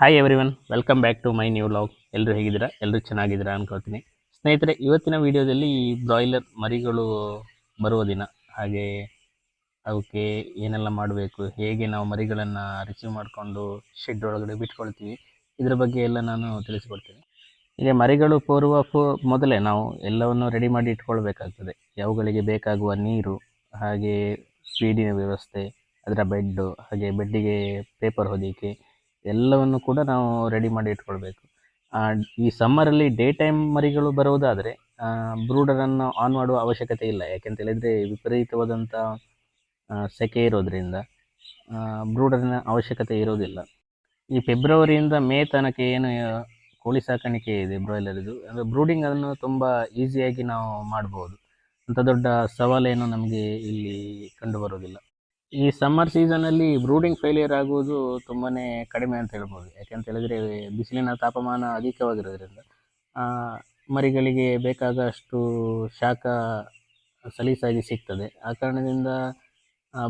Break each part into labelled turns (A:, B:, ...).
A: Hi everyone welcome back to my new vlog ಎಲ್ಲರೂ ಹೇಗಿದ್ದೀರಾ? ಎಲ್ಲರೂ ಚೆನ್ನಾಗಿದ್ದೀರಾ ಅನ್ಕೋತೀನಿ. ಸ್ನೇಹಿತರೆ, ಇವತ್ತಿನ ವಿಡಿಯೋದಲ್ಲಿ ಈ ಬ್ರಾಯ್ಲರ್ ಮರಿಗಳು ಬರುವ ದಿನ. ಹಾಗೆ ಅವಕ್ಕೆ ಏನೆಲ್ಲ ಮಾಡಬೇಕು, ಹೇಗೆ ನಾವು ಮರಿಗಳನ್ನು ರಿಸೀವ್ ಮಾಡಿಕೊಂಡು ಶೆಡ್ ಒಳಗಡೆ ಬಿಟ್ಕೊಳ್ತೀವಿ, ಇದರ ಬಗ್ಗೆ ಎಲ್ಲ ನಾನು ತಿಳಿಸ್ಕೊಡ್ತೀನಿ. ಈಗ ಮರಿಗಳು ಪೂರ್ವ ಮೊದಲೇ ನಾವು ಎಲ್ಲವನ್ನು ರೆಡಿ ಮಾಡಿ ಇಟ್ಕೊಳ್ಬೇಕಾಗ್ತದೆ. ಯಾವುಗಳಿಗೆ ಬೇಕಾಗುವ ನೀರು, ಹಾಗೆ ಫೀಡಿನ ವ್ಯವಸ್ಥೆ, ಅದರ ಬೆಡ್ಡು ಹಾಗೆ ಬೆಡ್ಡಿಗೆ ಪೇಪರ್ ಹೊದಿಕೆ ಎಲ್ಲವನ್ನು ಕೂಡ ನಾವು ರೆಡಿ ಮಾಡಿ ಇಟ್ಕೊಳ್ಬೇಕು. ಈ ಸಮ್ಮರಲ್ಲಿ ಡೇ ಟೈಮ್ ಮರಿಗಳು ಬರುವುದಾದರೆ ಬ್ರೂಡರನ್ನು ಆನ್ ಮಾಡುವ ಅವಶ್ಯಕತೆ ಇಲ್ಲ. ಯಾಕೆಂತ ಹೇಳಿದರೆ ವಿಪರೀತವಾದಂಥ ಸೆಕೆ ಇರೋದರಿಂದ ಬ್ರೂಡರಿನ ಅವಶ್ಯಕತೆ ಇರೋದಿಲ್ಲ. ಈ ಫೆಬ್ರವರಿಯಿಂದ ಮೇ ತನಕ ಏನು ಕೋಳಿ ಸಾಕಾಣಿಕೆ ಇದೆ ಬ್ರಾಯ್ಲರ್ದು ಅಂದರೆ ಬ್ರೂಡಿಂಗ್ ಅದನ್ನು ತುಂಬ ಈಸಿಯಾಗಿ ನಾವು ಮಾಡ್ಬೋದು. ಅಂಥ ದೊಡ್ಡ ಸವಾಲೇನು ನಮಗೆ ಇಲ್ಲಿ ಕಂಡು ಬರೋದಿಲ್ಲ ಈ ಸಮ್ಮರ್ ಸೀಸನಲ್ಲಿ ಬ್ರೂಡಿಂಗ್ ಫೇಲಿಯರ್ ಆಗುವುದು ತುಂಬಾ ಕಡಿಮೆ ಅಂತ ಹೇಳ್ಬೋದು. ಯಾಕೆಂತ ಹೇಳಿದ್ರೆ, ಬಿಸಿಲಿನ ತಾಪಮಾನ ಅಧಿಕವಾಗಿರೋದ್ರಿಂದ ಮರಿಗಳಿಗೆ ಬೇಕಾದಷ್ಟು ಶಾಖ ಸಲೀಸಾಗಿ ಸಿಗ್ತದೆ. ಆ ಕಾರಣದಿಂದ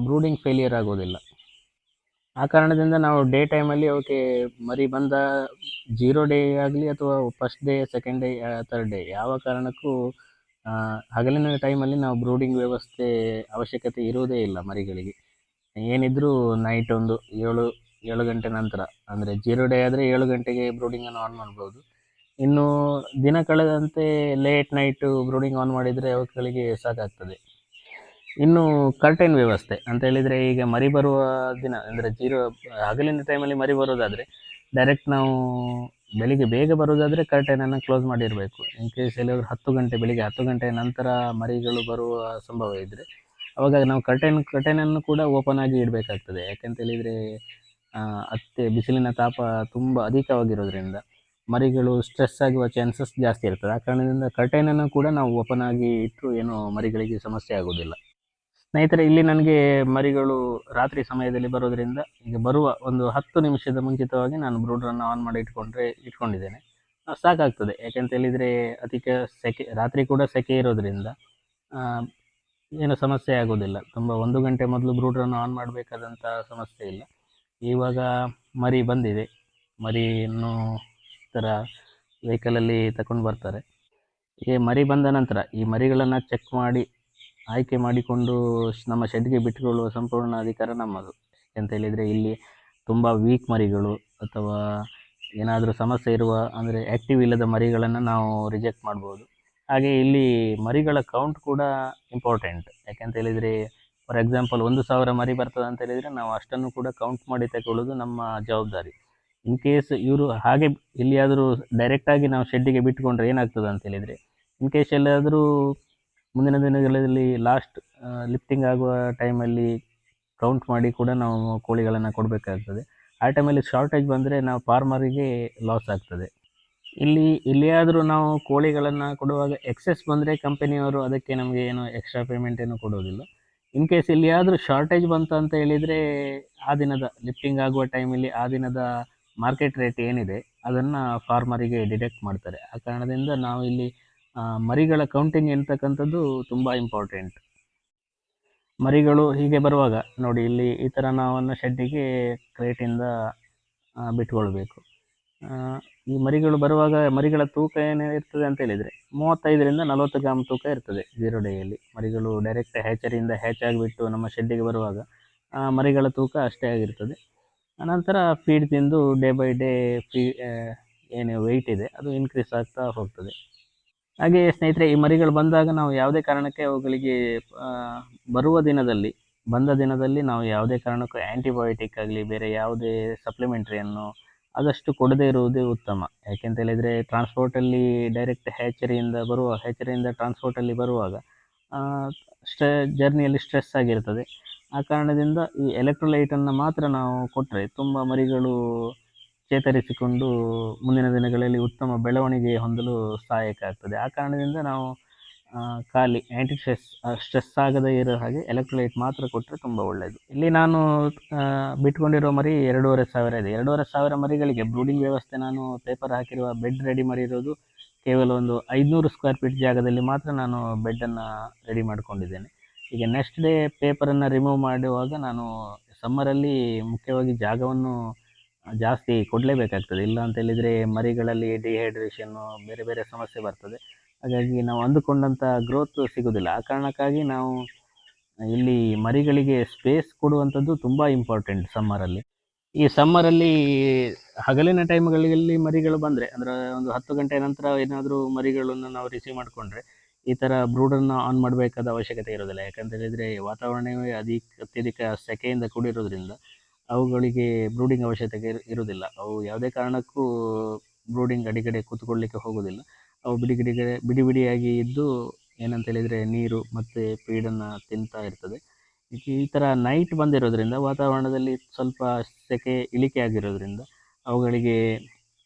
A: ಬ್ರೂಡಿಂಗ್ ಫೇಲಿಯರ್ ಆಗೋದಿಲ್ಲ ಆ ಕಾರಣದಿಂದ ನಾವು ಡೇ ಟೈಮಲ್ಲಿ ಅವಕ್ಕೆ ಮರಿ ಬಂದ ಜೀರೋ ಡೇ ಆಗಲಿ ಅಥವಾ first day second day third day ಯಾವ ಕಾರಣಕ್ಕೂ ಹಗಲಿನ ಟೈಮಲ್ಲಿ ನಾವು ಬ್ರೂಡಿಂಗ್ ವ್ಯವಸ್ಥೆ ಅವಶ್ಯಕತೆ ಇರುವುದೇ ಇಲ್ಲ ಮರಿಗಳಿಗೆ. ಏನಿದ್ರೂ ನೈಟ್ ಒಂದು ಏಳು ಏಳು ಗಂಟೆ ನಂತರ, ಅಂದರೆ ಜೀರೋ ಡೇ ಆದರೆ ಏಳು ಗಂಟೆಗೆ ಬ್ರೂಡಿಂಗನ್ನು ಆನ್ ಮಾಡ್ಬೋದು. ಇನ್ನು ದಿನ ಕಳೆದಂತೆ ಲೇಟ್ ನೈಟು ಬ್ರೂಡಿಂಗ್ ಆನ್ ಮಾಡಿದರೆ ಅವುಗಳಿಗೆ ಸಾಕಾಗ್ತದೆ. ಇನ್ನು ಕರ್ಟೈನ್ ವ್ಯವಸ್ಥೆ ಅಂತ ಹೇಳಿದರೆ ಈಗ ಮರಿ ಬರುವ ದಿನ, ಅಂದರೆ ಜೀರೋ ಹಗಲಿನ ಟೈಮಲ್ಲಿ ಮರಿ ಬರೋದಾದರೆ ಡೈರೆಕ್ಟ್ ನಾವು ಬೆಳಿಗ್ಗೆ ಬೇಗ ಬರೋದಾದರೆ ಕರ್ಟೈನನ್ನು ಕ್ಲೋಸ್ ಮಾಡಿರಬೇಕು. ಇನ್ ಕೇಸ್ ಎಲ್ಲಾದರೂ ಹತ್ತು ಗಂಟೆ, ಬೆಳಿಗ್ಗೆ ಹತ್ತು ಗಂಟೆ ನಂತರ ಮರಿಗಳು ಬರುವ ಸಂಭವ ಇದ್ದರೆ ಅವಾಗ ನಾವು ಕರ್ಟೈನ್ ಕರ್ಟನನ್ನು ಕೂಡ ಓಪನ್ ಆಗಿ ಇಡಬೇಕಾಗ್ತದೆ. ಯಾಕಂತ ಹೇಳಿದರೆ ಅತ್ತೆ ಬಿಸಿಲಿನ ತಾಪ ತುಂಬ ಅಧಿಕವಾಗಿರೋದ್ರಿಂದ ಮರಿಗಳು ಸ್ಟ್ರೆಸ್ ಆಗುವ ಚಾನ್ಸಸ್ ಜಾಸ್ತಿ ಇರ್ತದೆ. ಆ ಕಾರಣದಿಂದ ಕರ್ಟೈನನ್ನು ಕೂಡ ನಾವು ಓಪನ್ ಆಗಿ ಇಟ್ಟರು ಏನು ಮರಿಗಳಿಗೆ ಸಮಸ್ಯೆ ಆಗೋದಿಲ್ಲ ಸ್ನೇಹಿತರೆ, ಇಲ್ಲಿ ನನಗೆ ಮರಿಗಳು ರಾತ್ರಿ ಸಮಯದಲ್ಲಿ ಬರೋದ್ರಿಂದ ಈಗ ಬರುವ ಒಂದು ಹತ್ತು ನಿಮಿಷದ ಮುಂಚಿತವಾಗಿ ನಾನು ಬ್ರೂಡ್ರನ್ನು ಆನ್ ಮಾಡಿ ಇಟ್ಕೊಂಡ್ರೆ, ಇಟ್ಕೊಂಡಿದ್ದೇನೆ. ಸಾಕಾಗ್ತದೆ. ಯಾಕೆಂತ ಹೇಳಿದರೆ ಅಧಿಕ ಸೆಕೆ, ರಾತ್ರಿ ಕೂಡ ಸೆಕೆ ಇರೋದ್ರಿಂದ ಏನು ಸಮಸ್ಯೆ ಆಗೋದಿಲ್ಲ. ತುಂಬ ಒಂದು ಗಂಟೆ ಮೊದಲು ಬ್ರೂಡ್ರನ್ನು ಆನ್ ಮಾಡಬೇಕಾದಂಥ ಸಮಸ್ಯೆ ಇಲ್ಲ. ಇವಾಗ ಮರಿ ಬಂದಿದೆ. ಮರಿಯನ್ನು ಥರ ವೆಹಿಕಲಲ್ಲಿ ತಗೊಂಡು ಬರ್ತಾರೆ. ಈ ಮರಿ ಬಂದ ನಂತರ ಈ ಮರಿಗಳನ್ನು ಚೆಕ್ ಮಾಡಿ, ಆಯ್ಕೆ ಮಾಡಿಕೊಂಡು ನಮ್ಮ ಶೆಡ್ಗೆ ಬಿಟ್ಟುಕೊಳ್ಳುವ ಸಂಪೂರ್ಣ ಅಧಿಕಾರ ನಮ್ಮದು. ಅಂತ ಹೇಳಿದರೆ ಇಲ್ಲಿ ತುಂಬ ವೀಕ್ ಮರಿಗಳು ಅಥವಾ ಏನಾದರೂ ಸಮಸ್ಯೆ ಇರುವ, ಅಂದರೆ ಆ್ಯಕ್ಟಿವ್ ಇಲ್ಲದ ಮರಿಗಳನ್ನು ನಾವು ರಿಜೆಕ್ಟ್ ಮಾಡ್ಬೋದು. ಹಾಗೆ ಇಲ್ಲಿ ಮರಿಗಳ ಕೌಂಟ್ ಕೂಡ ಇಂಪಾರ್ಟೆಂಟ್ ಯಾಕೆಂತ ಹೇಳಿದರೆ ಫಾರ್ ಎಕ್ಸಾಂಪಲ್ ಒಂದು ಸಾವಿರ ಮರಿ ಬರ್ತದೆ ಅಂತ ಹೇಳಿದರೆ ನಾವು ಅಷ್ಟನ್ನು ಕೂಡ ಕೌಂಟ್ ಮಾಡಿ ತಗೊಳ್ಳೋದು ನಮ್ಮ ಜವಾಬ್ದಾರಿ. ಇನ್ ಕೇಸ್ ಇವರು ಹಾಗೆ ಎಲ್ಲಿಯಾದರೂ ಡೈರೆಕ್ಟಾಗಿ ನಾವು ಶೆಡ್ಡಿಗೆ ಬಿಟ್ಟುಕೊಂಡ್ರೆ ಏನಾಗ್ತದೆ ಅಂತ ಹೇಳಿದರೆ ಇನ್ ಕೇಸ್ ಎಲ್ಲಾದರೂ ಮುಂದಿನ ದಿನಗಳಲ್ಲಿ ಲಾಸ್ಟ್ ಲಿಫ್ಟಿಂಗ್ ಆಗುವ ಟೈಮಲ್ಲಿ ಕೌಂಟ್ ಮಾಡಿ ಕೂಡ ನಾವು ಕೋಳಿಗಳನ್ನು ಕೊಡಬೇಕಾಗ್ತದೆ. ಆ ಟೈಮಲ್ಲಿ ಶಾರ್ಟೇಜ್ ಬಂದರೆ ನಾವು ಫಾರ್ಮರಿಗೆ ಲಾಸ್ ಆಗ್ತದೆ. ಇಲ್ಲಿ ಎಲ್ಲಿಯಾದರೂ ನಾವು ಕೋಳಿಗಳನ್ನು ಕೊಡುವಾಗ ಎಕ್ಸೆಸ್ ಬಂದರೆ ಕಂಪನಿಯವರು ಅದಕ್ಕೆ ನಮಗೆ ಏನು ಎಕ್ಸ್ಟ್ರಾ ಪೇಮೆಂಟ್ ಏನು ಕೊಡೋದಿಲ್ಲ ಇನ್ ಕೇಸ್ ಎಲ್ಲಿಯಾದರೂ ಶಾರ್ಟೇಜ್ ಬಂತು ಅಂತ ಹೇಳಿದರೆ ಆ ದಿನದ ಲಿಫ್ಟಿಂಗ್ ಆಗುವ ಟೈಮಲ್ಲಿ ಆ ದಿನದ ಮಾರ್ಕೆಟ್ ರೇಟ್ ಏನಿದೆ ಅದನ್ನು ಫಾರ್ಮರಿಗೆ ಡಿಡೆಕ್ಟ್ ಮಾಡ್ತಾರೆ. ಆ ಕಾರಣದಿಂದ ನಾವು ಇಲ್ಲಿ ಮರಿಗಳ ಕೌಂಟಿಂಗ್ ಎಂತಕ್ಕಂಥದ್ದು ತುಂಬ ಇಂಪಾರ್ಟೆಂಟ್ ಮರಿಗಳು ಹೀಗೆ ಬರುವಾಗ ನೋಡಿ ಇಲ್ಲಿ ಈ ಥರ ನಾವನ್ನು ಶೆಡ್ಡಿಗೆ ಕ್ರೇಟಿಂದ ಬಿಟ್ಕೊಳ್ಬೇಕು. ಈ ಮರಿಗಳು ಬರುವಾಗ ಮರಿಗಳ ತೂಕ ಏನು ಇರ್ತದೆ ಅಂತ ಹೇಳಿದರೆ ಮೂವತ್ತೈದರಿಂದ ನಲವತ್ತು ಗ್ರಾಮ್ ತೂಕ ಇರ್ತದೆ ಜೀರೋ ಡೇಯಲ್ಲಿ ಮರಿಗಳು ಡೈರೆಕ್ಟ್ ಹ್ಯಾಚರಿಯಿಂದ ಹ್ಯಾಚ್ ಆಗಿಬಿಟ್ಟು ನಮ್ಮ ಶೆಡ್ಡಿಗೆ ಬರುವಾಗ ಮರಿಗಳ ತೂಕ ಅಷ್ಟೇ ಆಗಿರ್ತದೆ. ಅನಂತರ ಫೀಡ್ ತಿಂದು ಡೇ ಬೈ ಡೇ ಫೀ ಏನು ವೆಯ್ಟ್ ಇದೆ, ಅದು ಇನ್ಕ್ರೀಸ್ ಆಗ್ತಾ ಹೋಗ್ತದೆ. ಹಾಗೆ ಸ್ನೇಹಿತರೆ, ಈ ಮರಿಗಳು ಬಂದಾಗ ನಾವು ಯಾವುದೇ ಕಾರಣಕ್ಕೆ ಅವುಗಳಿಗೆ ಬರುವ ದಿನದಲ್ಲಿ, ಬಂದ ದಿನದಲ್ಲಿ ನಾವು ಯಾವುದೇ ಕಾರಣಕ್ಕೂ ಆ್ಯಂಟಿಬಯೋಟಿಕ್ ಆಗಲಿ, ಬೇರೆ ಯಾವುದೇ ಸಪ್ಲಿಮೆಂಟ್ರಿಯನ್ನು ಆದಷ್ಟು ಕೊಡದೇ ಇರುವುದೇ ಉತ್ತಮ. ಯಾಕೆಂತ ಹೇಳಿದರೆ ಟ್ರಾನ್ಸ್ಪೋರ್ಟಲ್ಲಿ ಡೈರೆಕ್ಟ್ ಹ್ಯಾಚರಿಯಿಂದ ಬರುವ ಹ್ಯಾಚರಿಯಿಂದ ಟ್ರಾನ್ಸ್ಪೋರ್ಟಲ್ಲಿ ಬರುವಾಗ ಸ್ಟ್ರೆ ಜರ್ನಿಯಲ್ಲಿ ಸ್ಟ್ರೆಸ್ ಆಗಿರ್ತದೆ. ಆ ಕಾರಣದಿಂದ ಈ ಎಲೆಕ್ಟ್ರೋಲೈಟನ್ನು ಮಾತ್ರ ನಾವು ಕೊಟ್ಟರೆ ತುಂಬ ಮರಿಗಳು ಚೇತರಿಸಿಕೊಂಡು ಮುಂದಿನ ದಿನಗಳಲ್ಲಿ ಉತ್ತಮ ಬೆಳವಣಿಗೆ ಹೊಂದಲು ಸಹಾಯಕ ಆಗ್ತದೆ. ಆ ಕಾರಣದಿಂದ ನಾವು ಖಾಲಿ ಆ್ಯಂಟಿ ಸ್ಟ್ರೆಸ್ ಸ್ಟ್ರೆಸ್ ಆಗದೇ ಇರೋ ಹಾಗೆ ಎಲೆಕ್ಟ್ರೋಲೈಟ್ ಮಾತ್ರ ಕೊಟ್ಟರೆ ತುಂಬ ಒಳ್ಳೆಯದು ಇಲ್ಲಿ ನಾನು ಬಿಟ್ಕೊಂಡಿರೋ ಮರಿ ಎರಡೂವರೆ ಸಾವಿರ ಇದೆ. ಎರಡೂವರೆ ಸಾವಿರ ಮರಿಗಳಿಗೆ ಬ್ರೂಡಿಂಗ್ ವ್ಯವಸ್ಥೆ ನಾನು ಪೇಪರ್ ಹಾಕಿರುವ ಬೆಡ್ ರೆಡಿ ಮಾಡಿರೋದು ಕೇವಲ ಒಂದು ಐದುನೂರು ಸ್ಕ್ವೇರ್ ಫೀಟ್ ಜಾಗದಲ್ಲಿ ಮಾತ್ರ ನಾನು ಬೆಡ್ಡನ್ನು ರೆಡಿ ಮಾಡಿಕೊಂಡಿದ್ದೇನೆ. ಈಗ ನೆಕ್ಸ್ಟ್ ಡೇ ಪೇಪರನ್ನು ರಿಮೂವ್ ಮಾಡುವಾಗ ನಾನು ಸಮ್ಮರಲ್ಲಿ ಮುಖ್ಯವಾಗಿ ಜಾಗವನ್ನು ಜಾಸ್ತಿ ಕೊಡಲೇಬೇಕಾಗ್ತದೆ. ಇಲ್ಲ ಅಂತ ಹೇಳಿದರೆ ಮರಿಗಳಲ್ಲಿ ಡಿಹೈಡ್ರೇಷನ್ನು ಬೇರೆ ಬೇರೆ ಸಮಸ್ಯೆ ಬರ್ತದೆ. ಹಾಗಾಗಿ ನಾವು ಅಂದುಕೊಂಡಂಥ ಗ್ರೋತ್ ಸಿಗೋದಿಲ್ಲ. ಆ ಕಾರಣಕ್ಕಾಗಿ ನಾವು ಇಲ್ಲಿ ಮರಿಗಳಿಗೆ ಸ್ಪೇಸ್ ಕೊಡುವಂಥದ್ದು ತುಂಬ ಇಂಪಾರ್ಟೆಂಟ್ ಸಮ್ಮರಲ್ಲಿ ಈ ಸಮ್ಮರಲ್ಲಿ ಹಗಲಿನ ಟೈಮ್ಗಳಲ್ಲಿ ಮರಿಗಳು ಬಂದರೆ, ಅಂದರೆ ಒಂದು ಹತ್ತು ಗಂಟೆ ನಂತರ ಏನಾದರೂ ಮರಿಗಳನ್ನು ನಾವು ರಿಸೀವ್ ಮಾಡಿಕೊಂಡ್ರೆ, ಈ ಥರ ಬ್ರೂಡನ್ನು ಆನ್ ಮಾಡಬೇಕಾದ ಅವಶ್ಯಕತೆ ಇರೋದಿಲ್ಲ. ಯಾಕಂತ ಹೇಳಿದರೆ ವಾತಾವರಣವೇ ಅಧಿಕ, ಅತ್ಯಧಿಕ ಸೆಕೆಯಿಂದ ಕೂಡಿರೋದ್ರಿಂದ ಅವುಗಳಿಗೆ ಬ್ರೂಡಿಂಗ್ ಅವಶ್ಯಕತೆ ಇರೋದಿಲ್ಲ. ಅವು ಯಾವುದೇ ಕಾರಣಕ್ಕೂ ಬ್ರೂಡಿಂಗ್ ಅಡಿಗಡೆ ಕೂತ್ಕೊಳ್ಳಿಕ್ಕೆ ಹೋಗೋದಿಲ್ಲ. ಅವು ಬಿಡಿ ಬಿಡಿಗೆ ಬಿಡಿ ಬಿಡಿಯಾಗಿ ಇದ್ದು ಏನಂತ ಹೇಳಿದರೆ ನೀರು ಮತ್ತು ಫೀಡನ್ನು ತಿಂತಾ ಇರ್ತದೆ. ಈ- ತರ ನೈಟ್ ಬಂದಿರೋದ್ರಿಂದ ವಾತಾವರಣದಲ್ಲಿ ಸ್ವಲ್ಪ ಸೆಕೆ ಇಳಿಕೆ ಆಗಿರೋದ್ರಿಂದ ಅವುಗಳಿಗೆ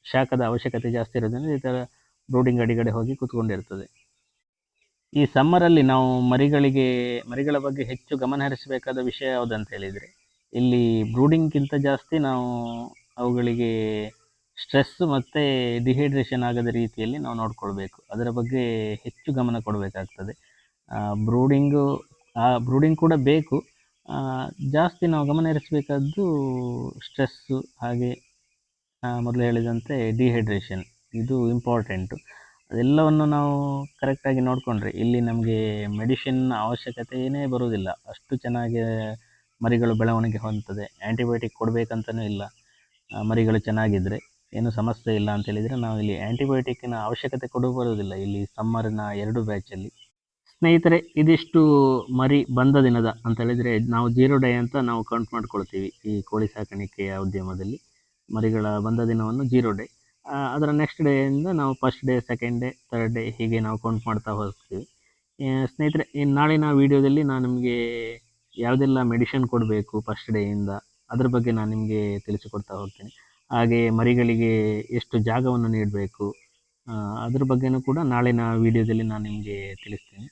A: ಶಾಖದ ಅವಶ್ಯಕತೆ ಜಾಸ್ತಿ ಇರೋದ್ರಿಂದ ಈ ಥರ ಬ್ರೂಡಿಂಗ್ ಅಡಿಗಡೆ ಹೋಗಿ ಕೂತ್ಕೊಂಡಿರ್ತದೆ. ಈ ಸಮ್ಮರಲ್ಲಿ ನಾವು ಮರಿಗಳಿಗೆ, ಮರಿಗಳ ಬಗ್ಗೆ ಹೆಚ್ಚು ಗಮನ ಹರಿಸಬೇಕಾದ ವಿಷಯ ಯಾವುದಂತ ಹೇಳಿದರೆ, ಇಲ್ಲಿ ಬ್ರೂಡಿಂಗ್ಗಿಂತ ಜಾಸ್ತಿ ನಾವು ಅವುಗಳಿಗೆ ಸ್ಟ್ರೆಸ್ ಮತ್ತು ಡಿಹೈಡ್ರೇಷನ್ ಆಗದ ರೀತಿಯಲ್ಲಿ ನಾವು ನೋಡಿಕೊಳ್ಬೇಕು. ಅದರ ಬಗ್ಗೆ ಹೆಚ್ಚು ಗಮನ ಕೊಡಬೇಕಾಗ್ತದೆ. ಬ್ರೂಡಿಂಗು ಬ್ರೂಡಿಂಗ್ ಕೂಡ ಬೇಕು. ಆ, ಜಾಸ್ತಿ ನಾವು ಗಮನ ಹರಿಸಬೇಕಾದ್ದು ಸ್ಟ್ರೆಸ್ಸು ಹಾಗೆ ಮೊದಲು ಹೇಳಿದಂತೆ ಡಿಹೈಡ್ರೇಷನ್ ಇದು ಇಂಪಾರ್ಟೆಂಟು ಅದೆಲ್ಲವನ್ನು ನಾವು ಕರೆಕ್ಟಾಗಿ ನೋಡಿಕೊಂಡ್ರೆ ಇಲ್ಲಿ ನಮಗೆ ಮೆಡಿಸಿನ್ ಅವಶ್ಯಕತೆಯೇ ಬರುವುದಿಲ್ಲ. ಅಷ್ಟು ಚೆನ್ನಾಗಿ ಮರಿಗಳು ಬೆಳವಣಿಗೆ ಹೊಂದ್ತದೆ. ಆ್ಯಂಟಿಬಯೋಟಿಕ್ ಕೊಡಬೇಕಂತಲೂ ಇಲ್ಲ. ಮರಿಗಳು ಚೆನ್ನಾಗಿದ್ದರೆ ಏನು ಸಮಸ್ಯೆ ಇಲ್ಲ ಅಂತ ಹೇಳಿದರೆ ನಾವು ಇಲ್ಲಿ ಆ್ಯಂಟಿಬಯೋಟಿಕ್ಕಿನ ಅವಶ್ಯಕತೆ ಕೊಡು ಬರುವುದಿಲ್ಲ. ಇಲ್ಲಿ ಸಮ್ಮರ್ನ ಎರಡು ಬ್ಯಾಚಲ್ಲಿ ಸ್ನೇಹಿತರೆ, ಇದಿಷ್ಟು ಮರಿ ಬಂದ ದಿನದ ಅಂತ ಹೇಳಿದರೆ ನಾವು ಜೀರೋ ಡೇ ಅಂತ ನಾವು ಕೌಂಟ್ ಮಾಡ್ಕೊಳ್ತೀವಿ ಈ ಕೋಳಿ ಸಾಕಾಣಿಕೆಯ ಉದ್ಯಮದಲ್ಲಿ. ಮರಿಗಳ ಬಂದ ದಿನವನ್ನು ಜೀರೋ ಡೇ ಅದರ ನೆಕ್ಸ್ಟ್ ಡೇಯಿಂದ ನಾವು first day second day third day ಹೀಗೆ ನಾವು ಕೌಂಟ್ ಮಾಡ್ತಾ ಹೋಗ್ತೀವಿ. ಸ್ನೇಹಿತರೆ ಇನ್ನು ನಾಳಿನ ವೀಡಿಯೋದಲ್ಲಿ ನಾನು ನಿಮಗೆ ಯಾವುದೆಲ್ಲ ಮೆಡಿಷನ್ ಕೊಡಬೇಕು ಫಸ್ಟ್ ಡೇಯಿಂದ ಅದ್ರ ಬಗ್ಗೆ ನಾನು ನಿಮಗೆ ತಿಳಿಸಿಕೊಡ್ತಾ ಹೋಗ್ತೀನಿ. ಹಾಗೆ ಮರಿಗಳಿಗೆ ಎಷ್ಟು ಜಾಗವನ್ನು ನೀಡಬೇಕು ಅದ್ರ ಬಗ್ಗೆನೂ ಕೂಡ ನಾಳಿನ ವೀಡಿಯೋದಲ್ಲಿ ನಾನು ನಿಮಗೆ ತಿಳಿಸ್ತೀನಿ.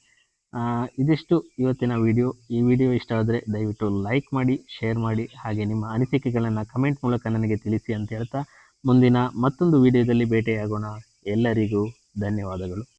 A: ಇದಿಷ್ಟು ಇವತ್ತಿನ ವಿಡಿಯೋ. ಈ ವಿಡಿಯೋ ಇಷ್ಟ ಆದರೆ ದಯವಿಟ್ಟು ಲೈಕ್ ಮಾಡಿ, ಶೇರ್ ಮಾಡಿ, ಹಾಗೆ ನಿಮ್ಮ ಅನಿಸಿಕೆಗಳನ್ನು ಕಮೆಂಟ್ ಮೂಲಕ ನನಗೆ ತಿಳಿಸಿ ಅಂತ ಹೇಳ್ತಾ ಮುಂದಿನ ಮತ್ತೊಂದು ವಿಡಿಯೋದಲ್ಲಿ ಭೇಟಿಯಾಗೋಣ. ಎಲ್ಲರಿಗೂ ಧನ್ಯವಾದಗಳು.